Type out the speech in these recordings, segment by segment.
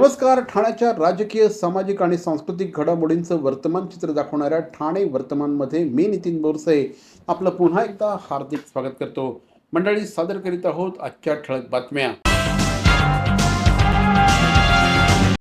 नमस्कार. ठाण्याच्या राजकीय सामाजिक आणि सांस्कृतिक घडामोडींचं वर्तमान चित्र दाखवणाऱ्या ठाणे वर्तमानमध्ये मी नितीन बोरसे आपलं पुन्हा एकदा हार्दिक स्वागत करतो. मंडळी सादर करीत आहोत आजच्या ठळक बातम्या.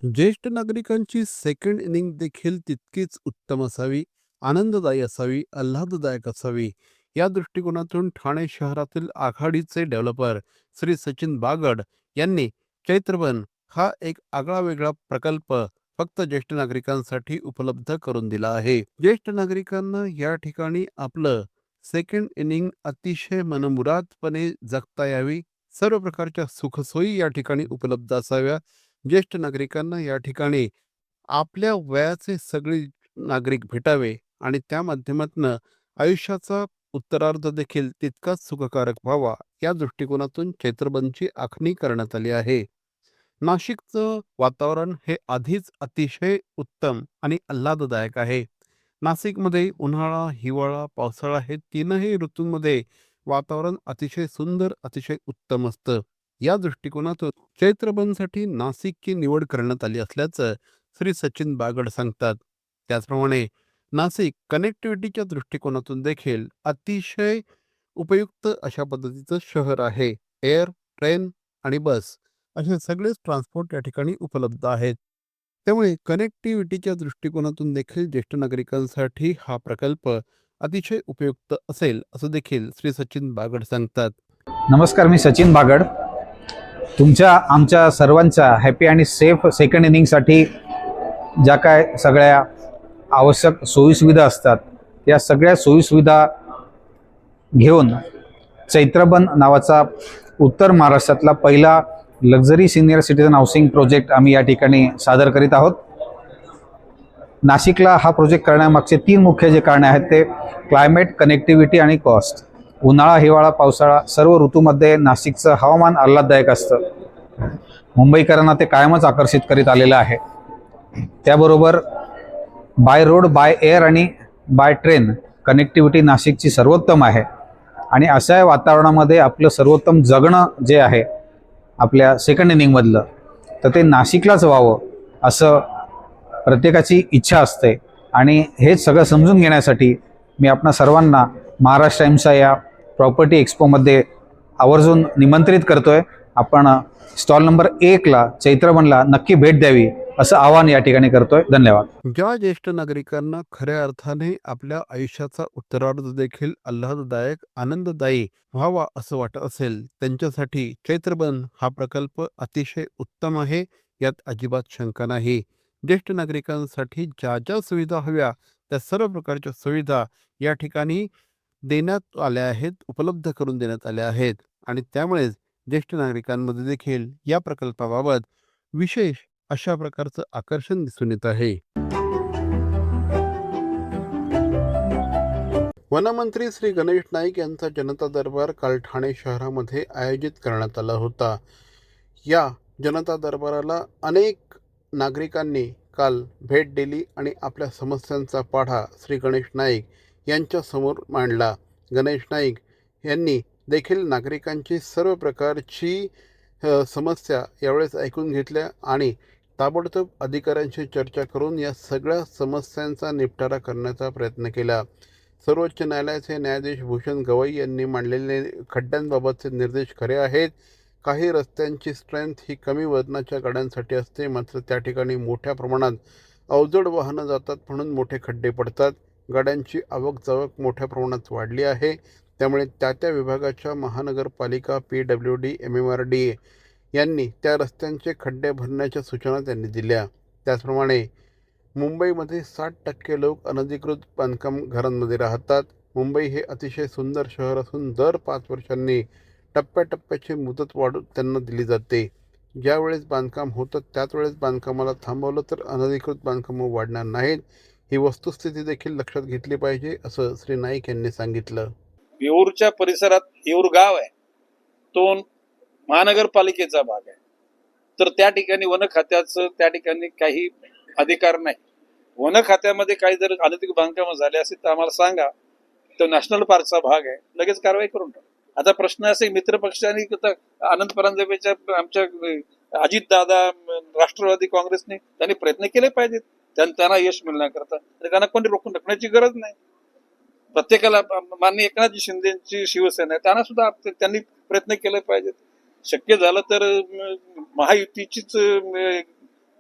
ज्येष्ठ नागरिकांची सेकंड इनिंग देखील तितकीच उत्तम असावी आनंददायी असावी आल्हाददायक असावी या दृष्टिकोनातून ठाणे शहरातील आघाडीचे डेव्हलपर श्री सचिन बागड यांनी चैत्रवन हा एक आगळा वेगळा प्रकल्प फक्त ज्येष्ठ नागरिकांसाठी उपलब्ध करून दिला आहे. ज्येष्ठ नागरिकांना या ठिकाणी आपलं सेकंड इनिंग अतिशय मनमुरादपणे जगता यावी. सर्व प्रकारच्या सुखसोयी या ठिकाणी उपलब्ध असाव्या. ज्येष्ठ नागरिकांना या ठिकाणी आपल्या वयाचे सगळे नागरिक भेटावे आणि त्या माध्यमातून आयुष्याचा उत्तरार्ध देखील तितकाच सुखकारक व्हावा या दृष्टिकोनातून चैत्रबनची आखणी करण्यात आली आहे. नाशिकचं वातावरण हे आधीच अतिशय उत्तम आणि आल्हाददायक आहे. नाशिकमध्ये उन्हाळा हिवाळा पावसाळा हे तीनही ऋतूंमध्ये वातावरण अतिशय सुंदर अतिशय उत्तम असतं. या दृष्टिकोनातून चैत्रबनसाठी नाशिकची निवड करण्यात आली असल्याचं श्री सचिन बागड सांगतात. त्याचप्रमाणे नाशिक कनेक्टिव्हिटीच्या दृष्टिकोनातून देखील अतिशय उपयुक्त अशा पद्धतीचं शहर आहे. एअर ट्रेन आणि बस असे सगळेच ट्रान्सपोर्ट या ठिकाणी उपलब्ध आहेत. त्यामुळे कनेक्टिव्हिटीच्या दृष्टिकोनातून देखील ज्येष्ठ नागरिकांसाठी हा प्रकल्प अतिशय उपयुक्त असेल असं देखील श्री सचिन बागड सांगतात. नमस्कार मी सचिन बागड. तुमच्या आमच्या सर्वांच्या हॅपी आणि सेफ सेकंड इनिंगसाठी ज्या काय सगळ्या आवश्यक सोयीसुविधा असतात या सगळ्या सोयीसुविधा घेऊन चैत्रबन नावाचा उत्तर महाराष्ट्रातला पहिला luxury senior citizen housing project आम्ही या ठिकाणी सादर करीत आहोत. नाशिकला हा प्रोजेक्ट करण्यामागचे तीन मुख्य जे कारणे आहेत ते क्लायमेट कनेक्टिव्हिटी आणि कॉस्ट. उन्हाळा हिवाळा पावसाळा सर्व ऋतूमध्ये नाशिकचं हवामान आल्हाददायक असतं. मुंबईकरांना ते कायमच आकर्षित करीत आलेलं आहे. त्याबरोबर बाय रोड बाय एअर आणि बाय ट्रेन कनेक्टिव्हिटी नाशिकची सर्वोत्तम आहे. आणि अशा वातावरणामध्ये आपलं सर्वोत्तम जगणं जे आहे आपल्या सेकंड इनिंगमधलं तर ते नाशिकलाच व्हावं असं प्रत्येकाची इच्छा असते. आणि हेच सगळं समजून घेण्यासाठी मी आपणा सर्वांना महाराष्ट्र टाईम्सच्या या प्रॉपर्टी एक्सपोमध्ये आवर्जून निमंत्रित करतोय. आपण स्टॉल नंबर एकला चैत्रबनला नक्की भेट द्यावी. असं आवाहन या ठिकाणी करतोय. धन्यवाद. ज्या ज्येष्ठ नागरिकांना खऱ्या अर्थाने आपल्या आयुष्याचा उत्तरार्ध देखील आल्हाददायक आनंददायी व्हावा असं वाटत असेल त्यांच्यासाठी चैत्रबन हा प्रकल्प अतिशय उत्तम आहे यात अजिबात शंका नाही. ज्येष्ठ नागरिकांसाठी ज्या ज्या सुविधा हव्या त्या सर्व प्रकारच्या सुविधा या ठिकाणी देण्यात आल्या आहेत उपलब्ध करून देण्यात आल्या आहेत. आणि त्यामुळेच ज्येष्ठ नागरिकांमध्ये देखील या प्रकल्पाबाबत विशेष अशा प्रकारचं आकर्षण दिसून येत आहे. वनमंत्री श्री गणेश नाईक यांचा जनता दरबार काल ठाणे शहरामध्ये आयोजित करण्यात आला होता. या जनता दरबाराला अनेक नागरिकांनी काल भेट दिली आणि आपल्या समस्यांचा पाढा श्री गणेश नाईक यांच्यासमोर मांडला. गणेश नाईक यांनी देखील नागरिकांची सर्व प्रकारची समस्या यावेळेस ऐकून घेतल्या आणि ताबडतोब अधिकाऱ्यांशी चर्चा करून या सगळ्या समस्यांचा निपटारा करण्याचा प्रयत्न केला. सर्वोच्च न्यायालयाचे न्यायाधीश भूषण गवई यांनी मांडलेले खड्ड्यांबाबतचे निर्देश खरे आहेत. काही रस्त्यांची स्ट्रेंथ ही कमी वजनाच्या गाड्यांसाठी असते. मात्र त्या ठिकाणी मोठ्या प्रमाणात अवजड वाहनं जातात म्हणून मोठे खड्डे पडतात. गाड्यांची आवक जावक मोठ्या प्रमाणात वाढली आहे. त्यामुळे त्या त्या विभागाच्या महानगरपालिका P W D M M R D यांनी त्या रस्त्यांचे खड्डे भरण्याच्या सूचना त्यांनी दिल्या. त्याचप्रमाणे मुंबईमध्ये साठ टक्के लोक अनधिकृत बांधकाम घरांमध्ये राहतात. मुंबई हे अतिशय सुंदर शहर असून दर पाच वर्षांनी टप्प्याटप्प्याची मुदत वाढून त्यांना दिली जाते. ज्यावेळेस बांधकाम होतं त्याच वेळेस बांधकामाला थांबवलं तर अनधिकृत बांधकामं वाढणार नाहीत. ही वस्तुस्थिती देखील लक्षात घेतली पाहिजे असं श्री नाईक यांनी सांगितलं. येऊरच्या परिसरात येऊर गाव आहे. तो महानगरपालिकेचा भाग आहे. तर त्या ठिकाणी वन खात्याचं त्या ठिकाणी काही अधिकार नाही. वन खात्यामध्ये काही जर अनैतिक बांधकामं झाले असेल तर आम्हाला सांगा. तो नॅशनल पार्कचा भाग आहे. लगेच कारवाई करून टाक. आता प्रश्न असे मित्र पक्षाने आनंद परांजपेच्या आमच्या अजित दादा राष्ट्रवादी काँग्रेसने त्यांनी प्रयत्न केले पाहिजेत. त्यांना यश मिळण्याकरता. त्यांना कोणी रोखून टाकण्याची गरज नाही. प्रत्येकाला माननीय एकनाथजी शिंदेची शिवसेना आहे. त्यांना सुद्धा त्यांनी प्रयत्न केले पाहिजेत. शक्य झालं तर महायुतीचीच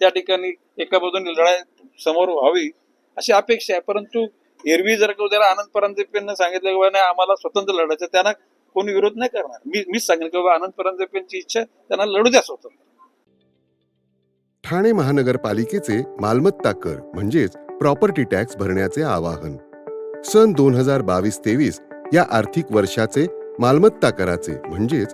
त्या ठिकाणी एका बाजूने लढाई समोर व्हावी अशी अपेक्षा आहे. परंतु एरवी जर का उद्याला आनंद परांजपेंना सांगितलं की बाबा नाही आम्हाला स्वतंत्र लढायचं त्यांना कोणी विरोध नाही करणार. मी मीच सांगेन की बाबा आनंद परांजपेंची इच्छा त्यांना लढू द्या स्वतंत्र. ठाणे महानगरपालिकेचे मालमत्ता कर म्हणजेच प्रॉपर्टी टॅक्स भरण्याचे आवाहन. सन दोन हजार बावीस तेवीस या आर्थिक वर्षाचे मालमत्ता कराचे म्हणजेच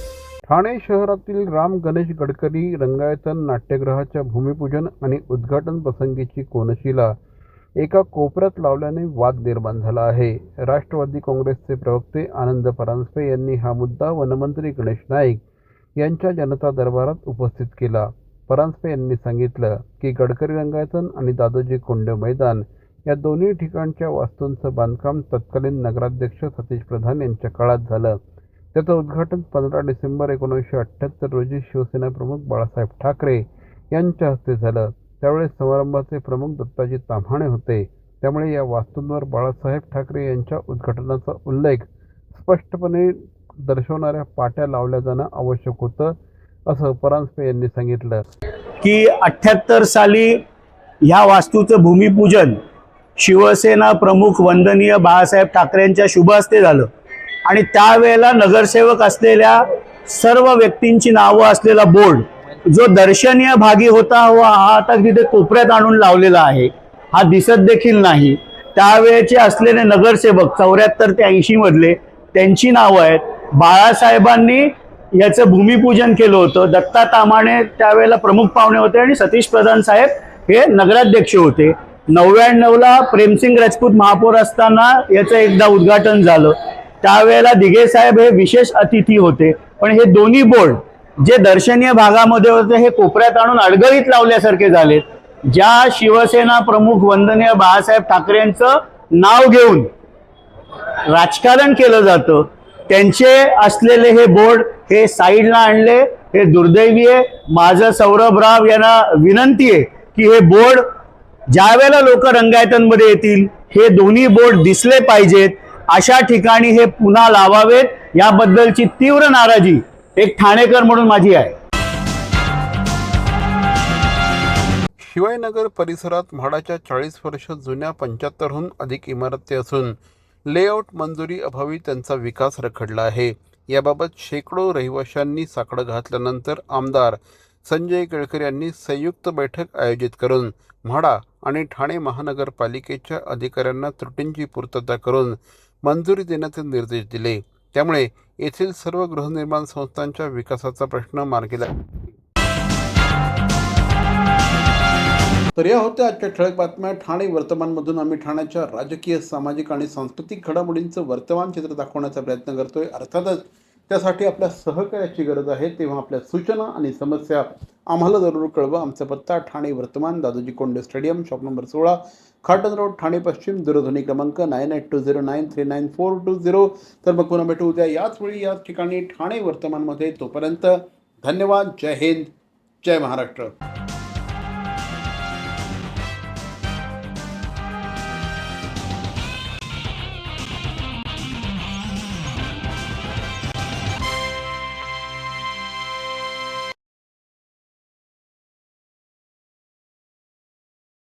ठाणे शहरातील राम गणेश गडकरी रंगायतन नाट्यगृहाच्या भूमिपूजन आणि उद्घाटन प्रसंगीची कोनशिला एका कोपऱ्यात लावल्याने वाद निर्माण झाला आहे. राष्ट्रवादी काँग्रेसचे प्रवक्ते आनंद परांजपे यांनी हा मुद्दा वनमंत्री गणेश नाईक यांच्या जनता दरबारात उपस्थित केला. परांजपे यांनी सांगितलं की गडकरी रंगायतन आणि दादोजी कोंडे मैदान या दोन्ही ठिकाणच्या वास्तूंचं बांधकाम तत्कालीन नगराध्यक्ष सतीश प्रधान यांच्या काळात झालं. त्याचं उद्घाटन पंधरा डिसेंबर एकोणीसशे अठ्ठ्याहत्तर रोजी शिवसेना प्रमुख बाळासाहेब ठाकरे यांच्या हस्ते झालं. त्यावेळेस समारंभाचे प्रमुख दत्ताजी ताम्हाणे होते. त्यामुळे या वास्तूंवर बाळासाहेब ठाकरे यांच्या उद्घाटनाचा उल्लेख स्पष्टपणे दर्शवणाऱ्या पाट्या लावल्या जाणं आवश्यक होतं असं परांजपे यांनी सांगितलं. की अठ्ठ्याहत्तर साली ह्या वास्तूचं भूमिपूजन शिवसेना प्रमुख वंदनीय बाळासाहेब ठाकरेंच्या शुभ हस्ते झालं. आणि त्यावेळेला नगरसेवक असलेल्या सर्व व्यक्तींची नावं असलेला बोर्ड जो दर्शनीय भागी होता व हा आता तिथे कोपऱ्यात आणून लावलेला आहे हा दिसत देखील नाही. त्यावेळेचे असलेले नगरसेवक चौऱ्याहत्तर ते ऐंशी मधले त्यांची नावं आहेत. बाळासाहेबांनी याचं भूमिपूजन केलं होतं. दत्ता तामाणे त्यावेळेला प्रमुख पाहुणे होते आणि सतीश प्रधान साहेब हे नगराध्यक्ष होते. नव्याण्णवला प्रेमसिंग राजपूत महापौर असताना याचं एकदा उद्घाटन झालं. त्यावेळेला दिघे साहेब हे विशेष अतिथी होते. पण हे दोन्ही बोर्ड जे दर्शनीय भागामध्ये होते हे कोपऱ्यात आणून अडगळीत लावल्यासारखे झालेत. ज्या शिवसेना प्रमुख वंदनीय बाळासाहेब ठाकरेंचं नाव घेऊन राजकारण केलं जातं त्यांचे असलेले हे बोर्ड हे साईडला आणले. हे दुर्दैवी आहे. माझं सौरभ राव यांना विनंती आहे की हे बोर्ड ज्या वेळेला लोक रंगायतांमध्ये येतील हे दोन्ही बोर्ड दिसले पाहिजेत. अशा ठिकाणी हे पुन्हा लावावेत. याबद्दलची तीव्र नाराजी एक ठाणेकर म्हणून माझी आहे. शिवायनगर परिसरात म्हाडाच्या चाळीस वर्ष जुन्या पंच्याहत्तरहून अधिक इमारती असून लेआउट मंजुरी अभावी त्यांचा विकास रखडला आहे. याबाबत शेकडो रहिवाशांनी साकडं घातल्यानंतर आमदार संजय केळकर यांनी संयुक्त बैठक आयोजित करून म्हाडा आणि ठाणे महानगरपालिकेच्या अधिकाऱ्यांना त्रुटींची पूर्तता करून मंजुरी देण्याचे निर्देश दिले. त्यामुळे येथील सर्व गृहनिर्माण संस्थांच्या विकासाचा प्रश्न मार्गी लागला तर या होत्या आजच्या ठळक बातम्या. ठाणे वर्तमानमधून आम्ही ठाण्याच्या राजकीय सामाजिक आणि सांस्कृतिक घडामोडींचं वर्तमान चित्र दाखवण्याचा प्रयत्न करतोय. अर्थातच त्यासाठी आपल्या सहकार्याची गरज आहे. तेव्हा आपल्या सूचना आणि समस्या आम्हाला जरूर कळवा. आमचा पत्ता ठाणे वर्तमान Dadoji Konde stadium shop number सोळा खाटन रोड ठाणे पश्चिम दूरध्वनी क्रमांक nine eight two zero nine three nine four two zero. तर मग पुन्हा भेटू उद्या याच वेळी याच ठिकाणी ठाणे वर्तमानमध्ये. तोपर्यंत धन्यवाद. जय हिंद. जय महाराष्ट्र.